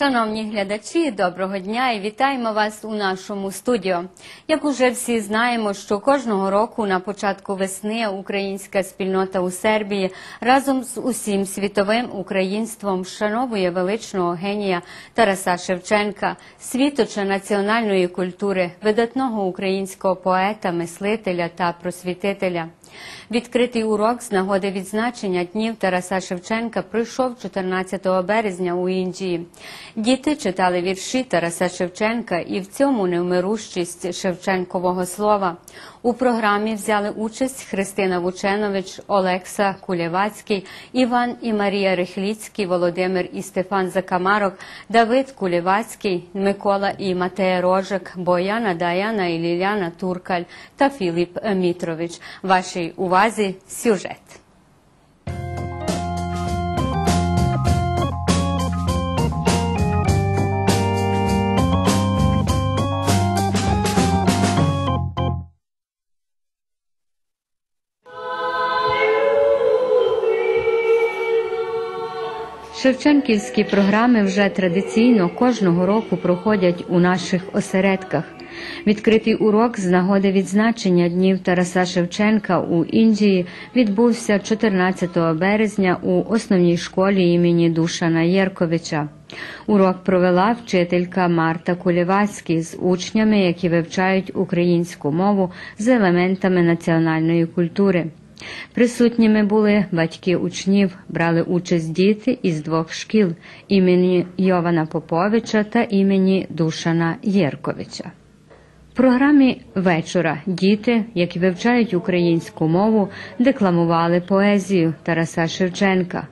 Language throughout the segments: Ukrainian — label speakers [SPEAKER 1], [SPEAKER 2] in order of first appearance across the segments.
[SPEAKER 1] Шановні глядачі, доброго дня і вітаємо вас у нашому студіо. Як уже всі знаємо, що кожного року на початку весни українська спільнота у Сербії разом з усім світовим українством вшановує величного генія Тараса Шевченка, світоча національної культури, видатного українського поета, мислителя та просвітителя. Відкритий урок з нагоди відзначення днів Тараса Шевченка пройшов 14 березня у Індії. Діти читали вірші Тараса Шевченка і в цьому невмирущість Шевченкового слова. У програмі взяли участь Христина Вученович, Олекса Кулєвацький, Іван і Марія Рихліцький, Володимир і Стефан Закамарок, Давид Кулєвацький, Микола і Матея Рожик, Бояна Даяна і Ліляна Туркаль та Філіп Мітрович. Вашій увазі сюжет. Шевченківські програми вже традиційно кожного року проходять у наших осередках. Відкритий урок з нагоди відзначення днів Тараса Шевченка у Індії відбувся 14 березня у основній школі імені Душана Єрковича. Урок провела вчителька Марта Кулєвацький з учнями, які вивчають українську мову з елементами національної культури. Присутніми були батьки учнів, брали участь діти із двох шкіл імені Йована Поповича та імені Душана Єрковича. В програмі вечора діти, які вивчають українську мову, декламували поезію Тараса Шевченка.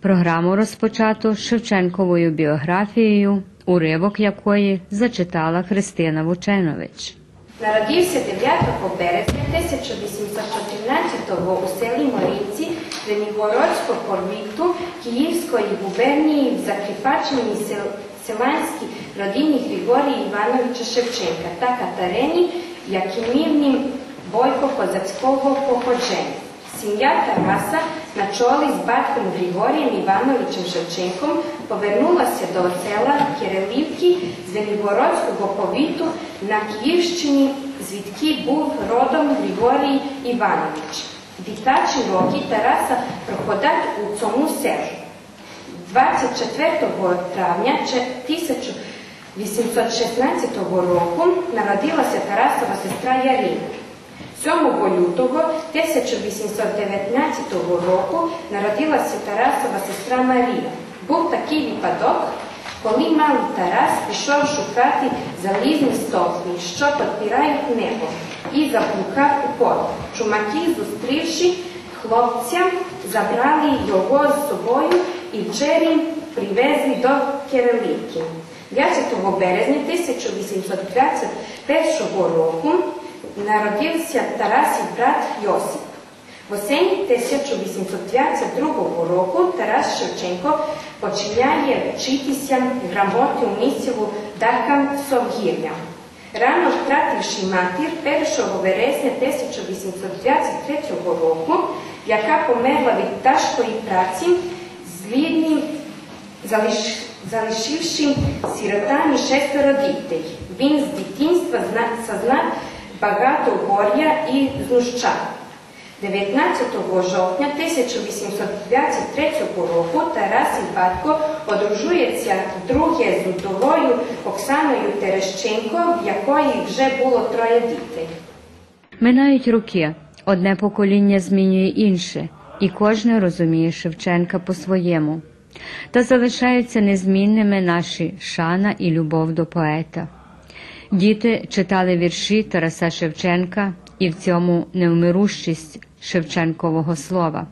[SPEAKER 1] Програму розпочато Шевченковою біографією, уривок якої зачитала Христина Вученович.
[SPEAKER 2] Народився 9 березня 1814-го у селі Морівці Звенігородського повіту Київської губернії в закріпаченій сел... селянській родині Григорія Івановича Шевченка та Катерині Якимівні Бойко козацького походження. Сім'я Тараса на чолі з батьком Григорієм Івановичем Шевченком повернулася до села Кирилівки Звенігородського повіту на Київщині, звідки був родом Григорій Іванович. Дитячі роки Тараса проходять у цьому селі. 24 травня 1816 року народилася Тарасова сестра Ярина. 7 лютого 1819 року народилася Тарасова сестра Марія. Був такий випадок, коли малий Тарас пішов шукати залізні стовпи, що підпирають небо, і заблукав у полі. Чумаки, зустрівши хлопця, забрали його з собою і вчері привезли до Кирилівки. 10 березня 1821 року народився Тарасів брат Йосип. В осені 1822 року Тарас Шевченко починає вчитися грамоті у місцеву Даха Совгір'я. Рано втративши матір 1 вересня 1823 року, яка померла від тяжкої праці, злідні залиш... залишивши сиротами шестеро дітей. Він з дитинства зазнав багато горя і знущань. 19 жовтня 1823 року Тарас і батько одружується вдруге з удовою Оксаною Терещенко, в якої вже було троє дітей.
[SPEAKER 1] Минають роки, одне покоління змінює інше, і кожне розуміє Шевченка по-своєму. Та залишаються незмінними наші шана і любов до поета. Діти читали вірші Тараса Шевченка і в цьому невмирущість Шевченкового слова.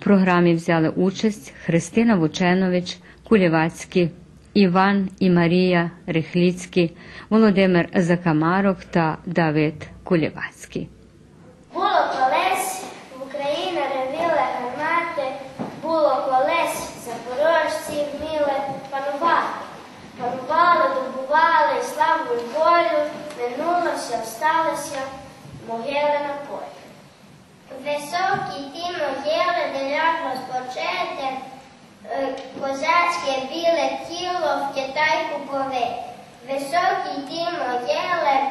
[SPEAKER 1] У програмі взяли участь Христина Вученович, Кулівацький, Іван і Марія Рихліцький, Володимир Закамарок та Давид Кулєвацький.
[SPEAKER 3] Було колись в Україні ревіли гармати, було колись запорожці вміли панувати. Панували, добували славу й волю, минулося, всталося могили на полі. Високі ті могили, де лягло спочити, Е, Козацьке біле тіло в Китайку пове, високий дім оєле,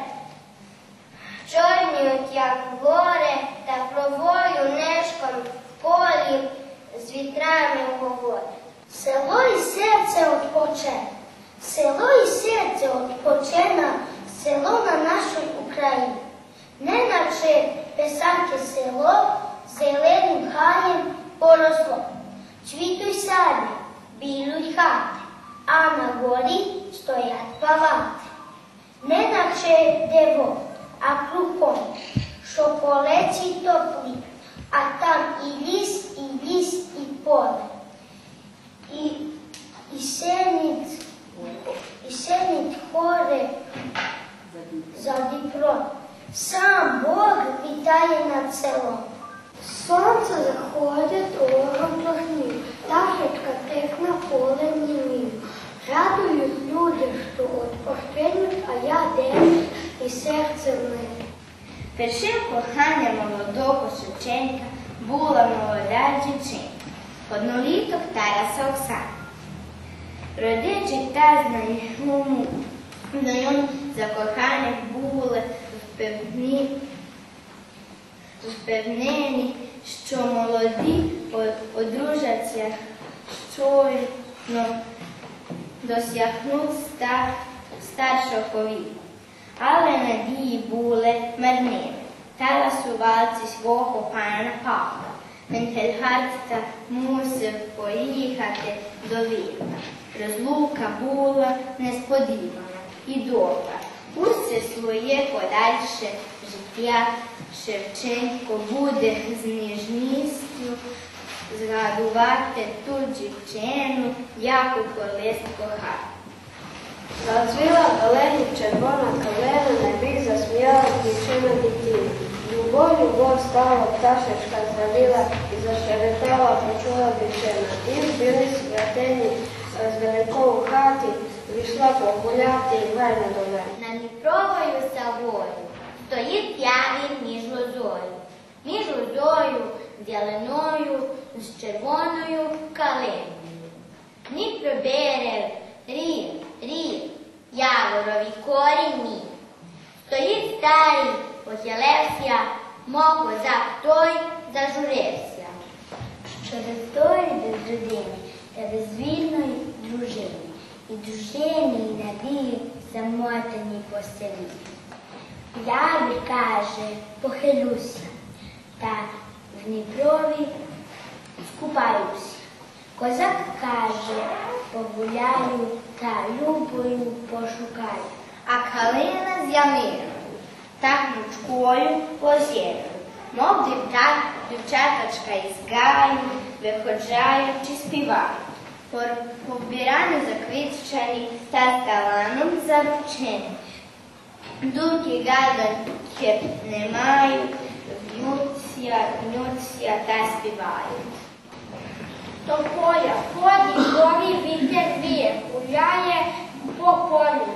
[SPEAKER 3] чорні, як гори, та провою нишком полі з вітрами говорить. Село і серце odpoче, село і серце odpoчена, село на нашій Україні. Не наче село, зеленим хаєм поросло. Цвітуй сади, білуй хати, а на горі стоять палати. Неначе дево, а клухом, що топли, а там і ліс, і ліс, і поле. І, і сеніть, і сеніть хоре, за Дніпром. Сам Бог вітає над селом. Сонце заходить ором догні, пташечка тихне полем німів. Радують люди, що от пощинуть, а я день і серце в мене.
[SPEAKER 4] Першим коханням молодого Шевченка була молода дівчинка, одноліток Тараса Оксана. Родичі та знайомі, знайомі закоханих були впевні, впевнені, що молоді одружаться щойно досягнуть стар, старшого віку. Але надії були марними. Тарасувалці свого пана Павла. Венгельгарта мусив поїхати до Вільна. Розлука була несподівана і довга. Усе своє подальше життя Шевченко буде з ніжністю згадувати ту дівчину, яку колись кохав.
[SPEAKER 2] Зацвіла в долині червона калина, на бік засміяла дівчина дитина. Любов, любов стала, пташечка завіла і зашеретала, почула дівчина. І в білій святині з великого хаті війшла погуляти і верне до мене.
[SPEAKER 3] На Дніпровою савою стоїть явір між лозою, між лозою, зеленою, з червоною калиною. Дніпро берег, рів, рів, яворові корінні. Стоїть старий, похилився, мов козак той зажурився. Через долі без людини та безвільної дружини, і дружині і надії замотані по селі. Я каже, похилюся, та в Дніпрові скупаюся. Козак каже, погуляю та любою пошукаю.
[SPEAKER 4] А калина з ямирою та гнучкою позірою, мов дівчат, дівчаточка із гаю, виходжають чи співають. Пор- Побірани заквітчені та таланом заручені. Дуки гаданки не мають, в'ються, гнуться та співають.
[SPEAKER 3] То поля, ході, горі, вітер віє, гуляє по полю.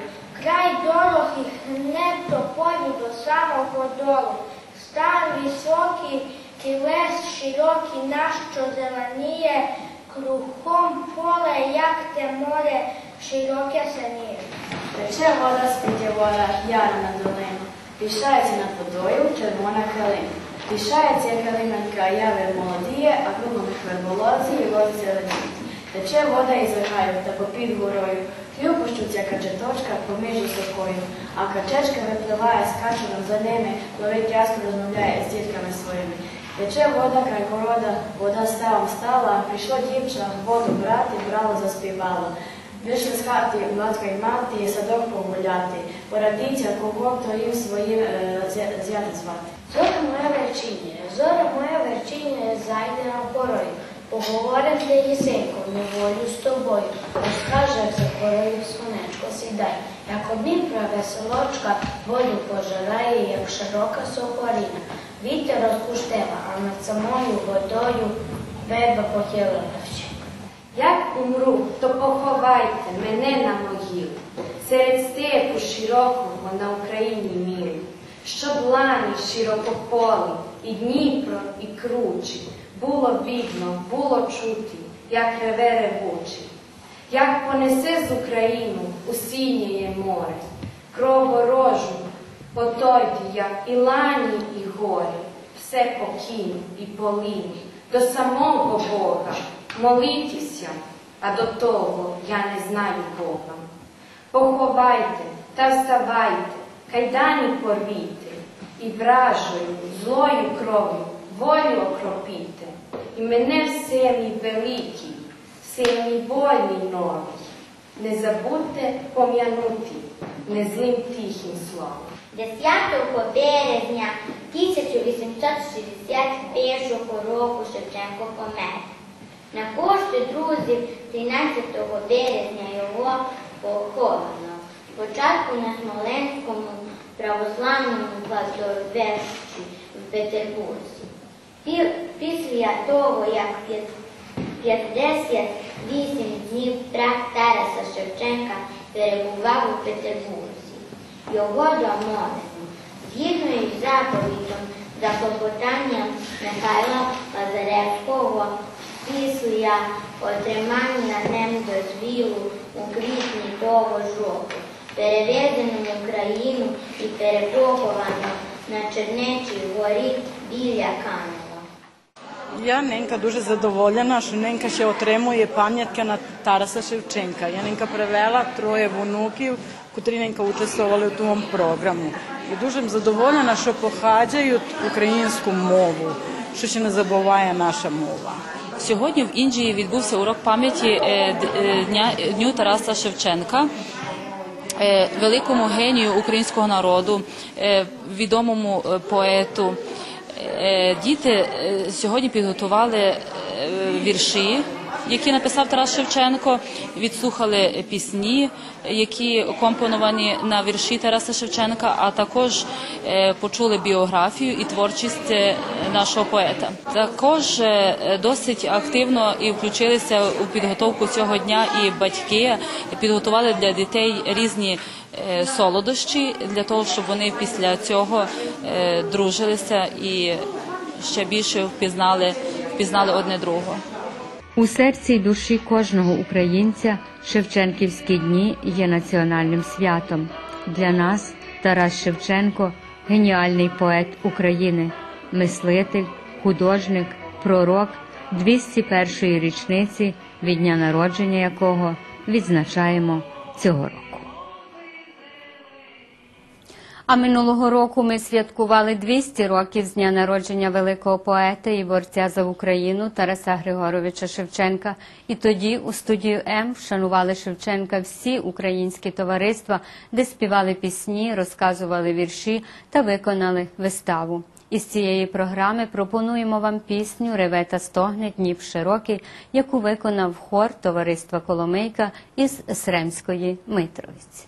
[SPEAKER 3] Край дорогих не до полю до самого долу. Стан високий, кілес широкий, наш, що зеленіє, кругом поле, як те море, широке синіє.
[SPEAKER 5] Тече вода з вода яра на долину, пішається над водою червона калина. Пішається калинонька, явір молодіє, а кругом хверболоці його зеленіють. Тече вода із гаю та попід горою, хлюпощуться качеточка поміж сокою, а качечка випливає качаном за ними, ловить яску розмовляє з дітками своїми. Тече вода край города, вода ставом стала, прийшло дівчина, воду брати, брало, заспівало. Вийшли з хати матка й мати, садок погуляти, порадіться, кого хто їм своїм е, зя- зята звати.
[SPEAKER 3] Зоря моя верчиня, зоря моя верчиня, зайде нам порою. Поговорим для Єсенько, неволю з тобою. Розкаже, за корою сонечко сідай, як обіпра веселочка, воду пожирає, як широка сокоріна. Вітер розпуштева, а над самою водою беба похилила вче.
[SPEAKER 2] Як умру, то поховайте мене на могилу, серед степу широкого на Україні мірі, щоб лані широкополі, і Дніпро, і кручі, було видно, було чути,
[SPEAKER 6] як реве ревучий, як понесе з Україну у сініє море, кров ворожу, потойді, як і лані, і горі, все покину і полину до самого Бога, молітеся, а до того я не знаю Бога. Поховайте та вставайте, кайдані порвіте, і вражою, злою кров'ю волю окропіте, і мене в силі великій, силі вольній новій. Не забудьте пом'янути незлим тихим словом.
[SPEAKER 4] 10 березня 1861 року Шевченко помер. На кошти друзів 13 березня його поховано. Спочатку на Смоленському православному кладовищі в Петербурзі. Після того, як 58 днів прах Тараса Шевченка перебував у Петербурзі. Його Divno i zapovito da popotanja Mihajla Lazarevkova pa Pisija od Remanja nem do zvilu u gritni tovo žoku, переведено u krajinu i перепоховано na Чернечій gori bilja
[SPEAKER 7] Канова. Ja, Nenka, duže zadovoljena što Nenka še otremuje pamjatka na Tarasa Ševčenka. Ja Nenka prevela troje vnukiju Ненка участвували в тому програму. І дуже задоволена, що походять українську мову, що ще не забуває наша мова.
[SPEAKER 8] Сьогодні в Індії відбувся урок пам'яті е, е, дня дню Тараса Шевченка. е, Великому генію українського народу, відомому поету. Діти сьогодні підготували вірші, які написав Тарас Шевченко, відслухали пісні, які компоновані на вірші Тараса Шевченка, а також е, почули біографію і творчість е, нашого поета. Також е, досить активно і включилися у підготовку цього дня і батьки підготували для дітей різні солодощі для того, щоб вони після цього дружилися і ще більше впізнали, впізнали одне другого.
[SPEAKER 1] У серці й душі кожного українця Шевченківські дні є національним святом. Для нас Тарас Шевченко геніальний поет України, мислитель, художник, пророк 201-ї річниці, від дня народження якого відзначаємо цього року. А минулого року ми святкували 200 років з дня народження великого поета і борця за Україну Тараса Григоровича Шевченка. І тоді у студію М вшанували Шевченка всі українські товариства, де співали пісні, розказували вірші та виконали виставу. Із цієї програми пропонуємо вам пісню Реве та стогне Дніп широкий, яку виконав хор товариства Коломийка із Сремської Митровиці.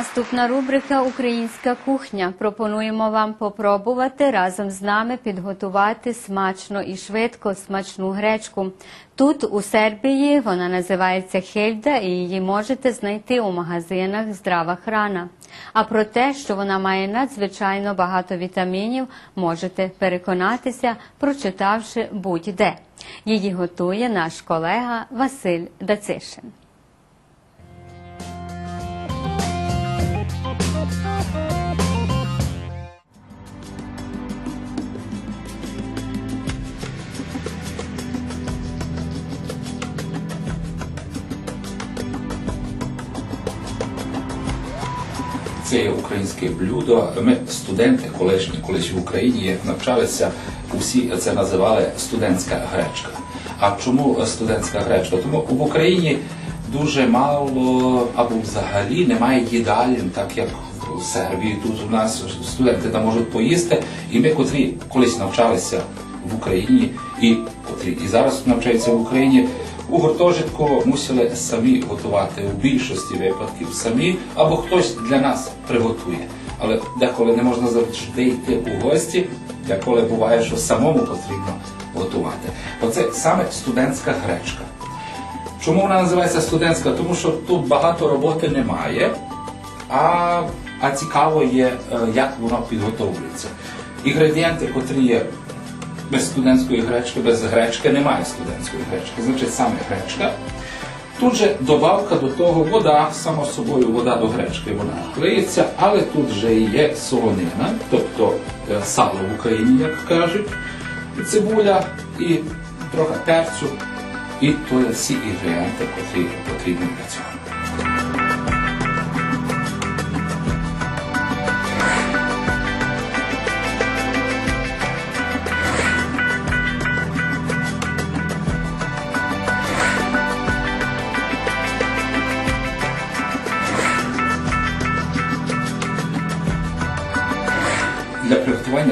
[SPEAKER 1] Наступна рубрика Українська кухня. Пропонуємо вам попробувати разом з нами підготувати смачно і швидко смачну гречку. Тут у Сербії вона називається хельда і її можете знайти у магазинах Здрава храна. А про те, що вона має надзвичайно багато вітамінів, можете переконатися, прочитавши будь-де. Її готує наш колега Василь Дацишин.
[SPEAKER 9] Це українське блюдо. Ми студенти колишні, колись в Україні навчалися, усі це називали студентська гречка. А чому студентська гречка? Тому в Україні дуже мало або взагалі немає їдалін, так як в Сербії. Тут у нас студенти там можуть поїсти, і ми, котрі колись навчалися в Україні, і котрі і зараз навчаються в Україні. У гуртожитку мусили самі готувати у більшості випадків самі, або хтось для нас приготує. Але деколи не можна завжди йти у гості, деколи буває, що самому потрібно готувати. Оце саме студентська гречка. Чому вона називається студентська? Тому що тут багато роботи немає, а, а цікаво є, е, як воно підготовлюється. Інгредієнти, котрі є без студентської гречки, без гречки немає студентської гречки, значить саме гречка. Тут же добавка до того вода, само собою вода до гречки вона клеїться, але тут вже є солонина, тобто е, сало в Україні, як кажуть, цибуля і трохи перцю, і то є всі інгредієнти, котрі потрібні для цього.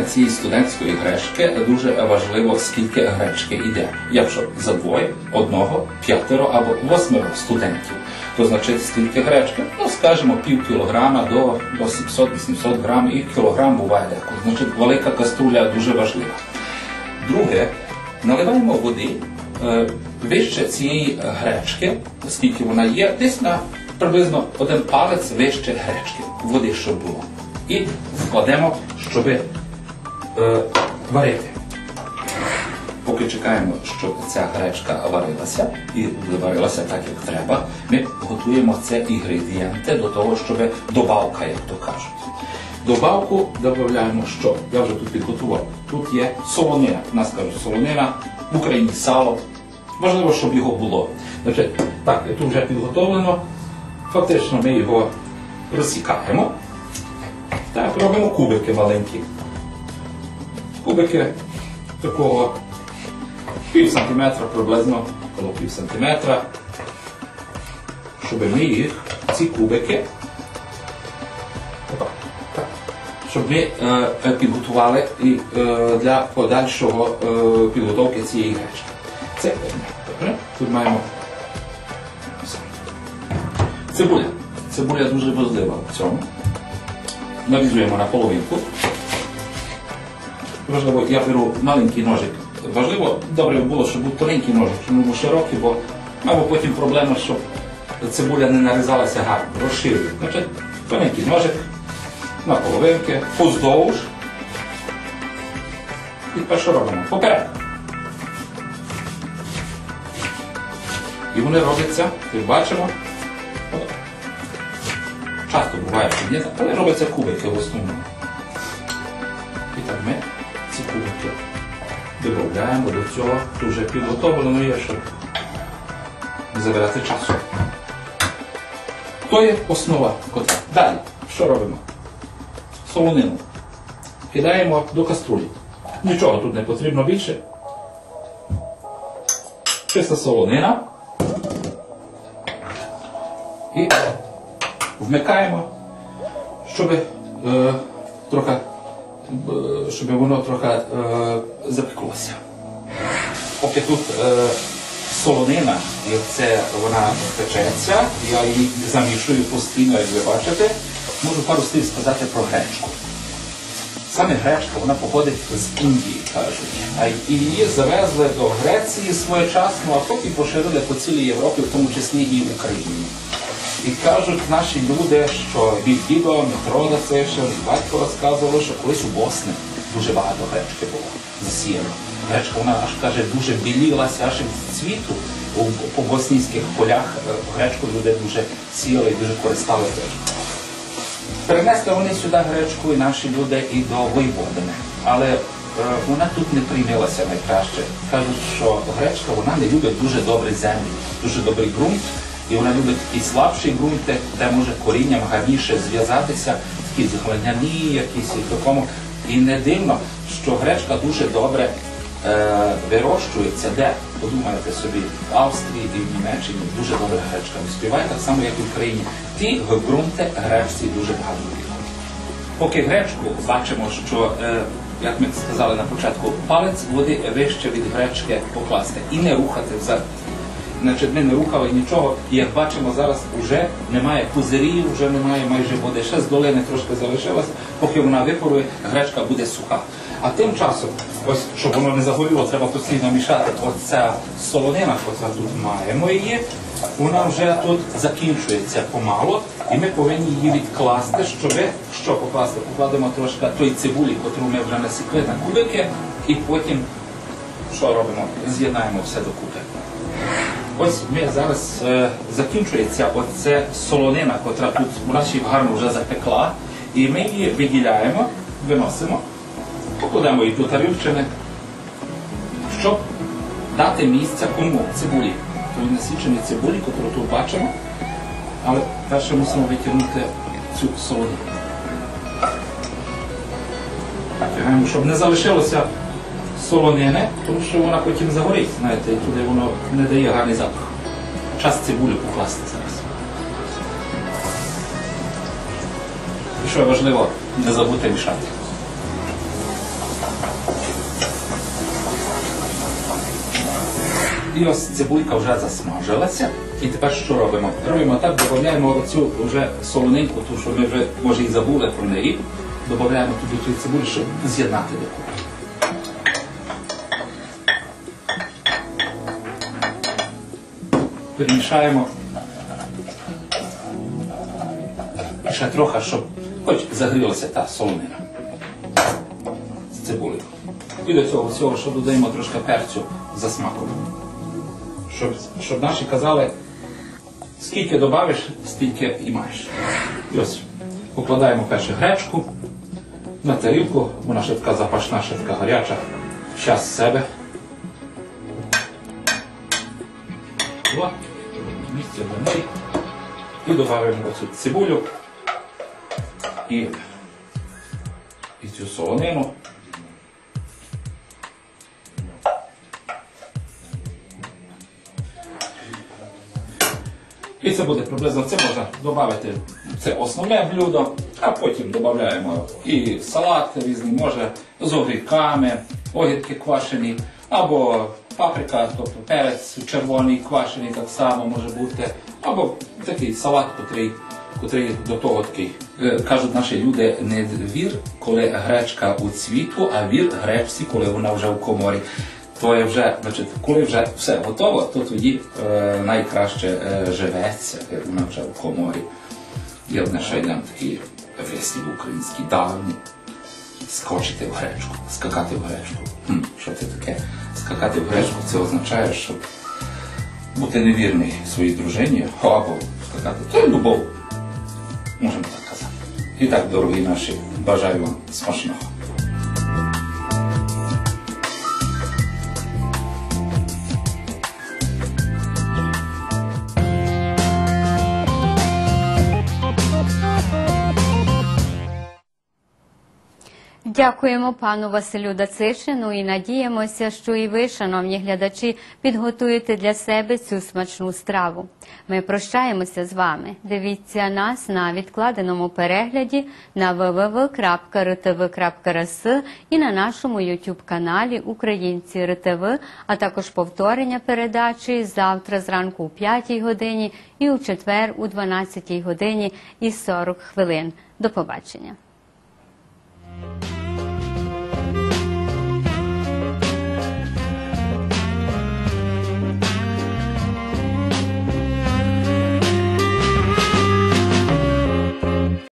[SPEAKER 9] Цієї студентської гречки дуже важливо, скільки гречки йде. Якщо за двоє, одного, п'ятеро або восьмеро студентів, то значить скільки гречки? Ну, скажімо, пів кілограма до, до 700-800 грам і кілограм буває деколи. Значить, велика каструля дуже важлива. Друге, наливаємо води е, вище цієї гречки, оскільки вона є, десь на приблизно один палець вище гречки, води, щоб було. І вкладемо, щоб е, варити. Поки чекаємо, щоб ця гречка варилася і варилася так, як треба, ми готуємо це інгредієнти до того, щоб добавка, як то кажуть. Добавку додаємо що? Я вже тут підготував. Тут є солонина. У нас кажуть солонина, в Україні сало. Важливо, щоб його було. Значить, так, тут вже підготовлено. Фактично ми його розсікаємо. Так, робимо кубики маленькі. Кубики такого пів сантиметра приблизно, коло пів сантиметра. Щоб ми їх, ці кубики, щоб ми е, е, підготували і, е, для подальшого е, підготовки цієї гречки. Це. Добре? Тут маємо цибуля. Цибуля дуже важлива в цьому нарізуємо на половинку. Важливо, я беру маленький ножик. Важливо, добре було, щоб був тоненький ножик, щоб широкий, бо або потім проблема, щоб цибуля не нарізалася гарно, розширює. Значить, тоненький ножик на половинки, поздовж. І перше робимо поперек. І вони робляться, як бачимо. Часто буває, що але робляться кубики в основному. І так ми ці додаємо до цього, тут вже підготовлено є, щоб не забирати часу. То є основа котла. Далі, що робимо? Солонину. Кидаємо до каструлі. Нічого тут не потрібно більше. Чиста солонина. І вмикаємо, щоб е, трохи, щоб воно трохи е, запеклося. Поки тут е, солонина, і це вона печеться, я її замішую постійно, як ви бачите. можу пару слів сказати про гречку. Саме гречка, вона походить з Індії, кажуть. І її завезли до Греції своєчасно, а потім поширили по цілій Європі, в тому числі і в Україні. І кажуть наші люди, що від дідо Митро Латиша, батько розказували, що колись у Босни дуже багато гречки було засіяно. Гречка вона аж каже, дуже білілася аж від цвіту. У, боснійських полях е, гречку люди дуже сіяли і дуже користалися. Перенесли вони сюди гречку і наші люди і до Войводини. Але е, вона тут не приймалася найкраще. Кажуть, що гречка вона не любить дуже добрі землі, дуже добрий ґрунт, і вона любить такі слабші ґрунти, де може корінням гарніше зв'язатися, такі зглиняні, якісь і такому. І не дивно, що гречка дуже добре е, вирощується де? Подумайте собі, в Австрії і в Німеччині дуже добре гречка виспіває, так само, як і в Україні. Ті ґрунти гречці дуже багато підходять. Поки гречку бачимо, що, е, як ми сказали на початку, палець води вище від гречки покласти і не рухати взагалі. Значить, ми не рухали нічого, і як бачимо, зараз вже немає пузирів, вже немає майже води. Ще з долини трошки залишилось, поки вона випарує, гречка буде суха. А тим часом, ось щоб воно не загоріло, треба постійно мішати. Оця солонина, яка тут маємо її, вона вже тут закінчується помало, і ми повинні її відкласти, щоб що покласти? Покладемо трошки той цибулі, яку ми вже насікли на кубики, і потім що робимо? З'єднаємо все докупи. Ось ми зараз е, закінчується оце солонина, котра тут у нас гарно вже запекла, і ми її виділяємо, виносимо, покладемо її до тарілчини, щоб дати місце кому цибулі. Той насічені цибулі, яку тут бачимо, але перше мусимо витягнути цю солонину. Щоб не залишилося солонини, тому що вона потім загорить, знаєте, і туди воно не дає гарний запах. Час цибулю покласти зараз. І що важливо, не забути мішати. І ось цибулька вже засмажилася. І тепер що робимо? Робимо так, додаємо оцю вже солонинку, ту, що ми вже може і забули про неї. Додаємо туди ту цибулю, щоб з'єднати докупи. Перемішаємо. І ще трохи, щоб хоч загрілася та солонина з цибулею. І до цього всього, що додаємо трошки перцю за смаком. Щоб, щоб наші казали, скільки додавиш, стільки і маєш. І ось покладаємо перше гречку на тарілку, вона така запашна, така гаряча, щас з себе. О, місце для неї. І додаємо оцю цибулю і, і цю солонину. І це буде приблизно це можна додати це основне блюдо, а потім додаємо і салат різний, може з огірками, огірки квашені, або паприка, тобто перець червоний квашений так само може бути, або такий салат, котрий, котрий до того такий. Е, Кажуть наші люди, не вір, коли гречка у цвіту, а вір гречці, коли вона вже в коморі. То є вже, значить, коли вже все готово, то тоді е, найкраще е, живеться, як вона вже в коморі. Є одне ще один такий вислів український давній. Скочити в гречку, скакати в гречку. Хм, що це таке? Скакати в гречку це означає, що бути невірний своїй дружині або скакати. Це любов. Можемо так казати. І так, дорогі наші, бажаю вам смачного.
[SPEAKER 1] Дякуємо пану Василю Дацишину і надіємося, що і ви, шановні глядачі, підготуєте для себе цю смачну страву. Ми прощаємося з вами. Дивіться нас на відкладеному перегляді на www.rtv.rs і на нашому YouTube каналі Українці РТВ, а також повторення передачі завтра зранку у 5 годині і у четвер у 12 годині і 40 хвилин. До побачення.